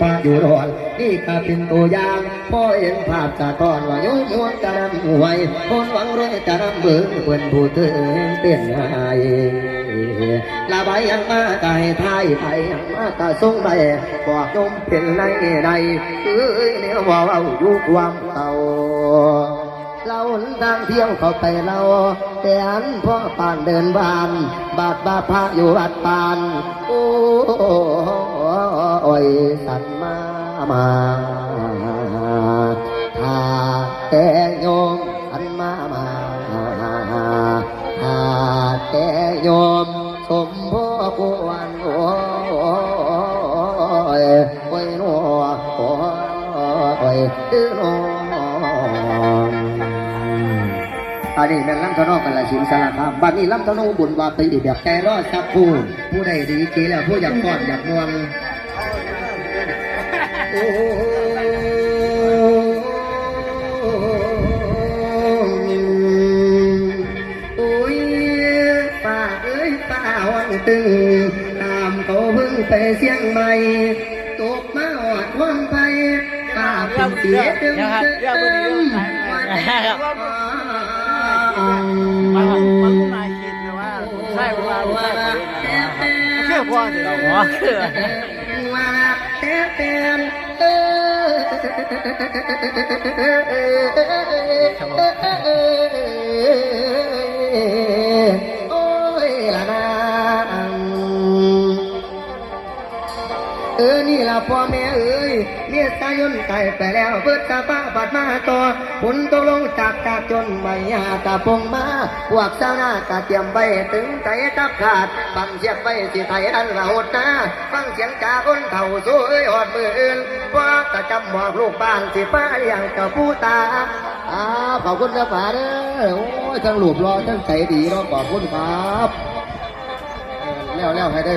พระอยู่รอนนี่ก็เป็นตัวอย่างพ่อเห็นภาพสะท้อนว่าโยมมวนกระนำหวยคนหวังรวยกระนำเบิ่งเพิ่นผู้เธอเต้นหายลาใบยังมาไก่ไทยไปยังมากะส่งไปบอกยมเป็นไรใดเอ้ยเนี่ยว่าเอาอยู่ความเก่าเราหนทางเที่ยวเข้าไปเราแต่อันพ่อปานเดินบาน บาดบาพระอยู่วัดปาน โอ้ยสัน มามาแต่โยมสันมามาถ้าแต่โยมสมพ่อควรโอ้ยโอ้ยโน้ยโอ้ยโอ้อันนี้แม่งลำทนอกันละชิมสารคามบัดนี้ลำทนอบุญวาปีแบบแกรอดสักผู้ผู้ใดดีเกแล้วผู้อยากกอดอยากนวล ตึงตามเขาเพิ่งไปเสียงใหม่ตกมาหอดวันไปป้าเป็นเสียตึงตึงวันแรกมันมันนายคิดนะว่าใช่เวลาใช่เชื่อพ่อสิเราหัวเชื่อว่าเต้เต้น ครับผม เออนี่ล่ะพ่อแม่เอ้ยเมียตายนตายไปแล้วเบิดตาฟ้าบาดมาต่อฝนตกลงจากจากจนไม่ยากะพงมาพวกเจ้าหน้ากะเตรียมไว้ถึงใจกับขาดบังเสียบไว้สิไทยอันละหดนะฟังเสียงจาคนเฒ่าสู้เอ้ยหอดมืออื่นว่าตะจำบอกลูกบ้านสิฟ้าเลี้ยงกับผู้ตาอ้าขอบคุณนะป๋าเด้อโอ้ยทั้งหลูบรอทั้งใจดีเนาะขอบคุณครับเออแล้วแล้วให้ได้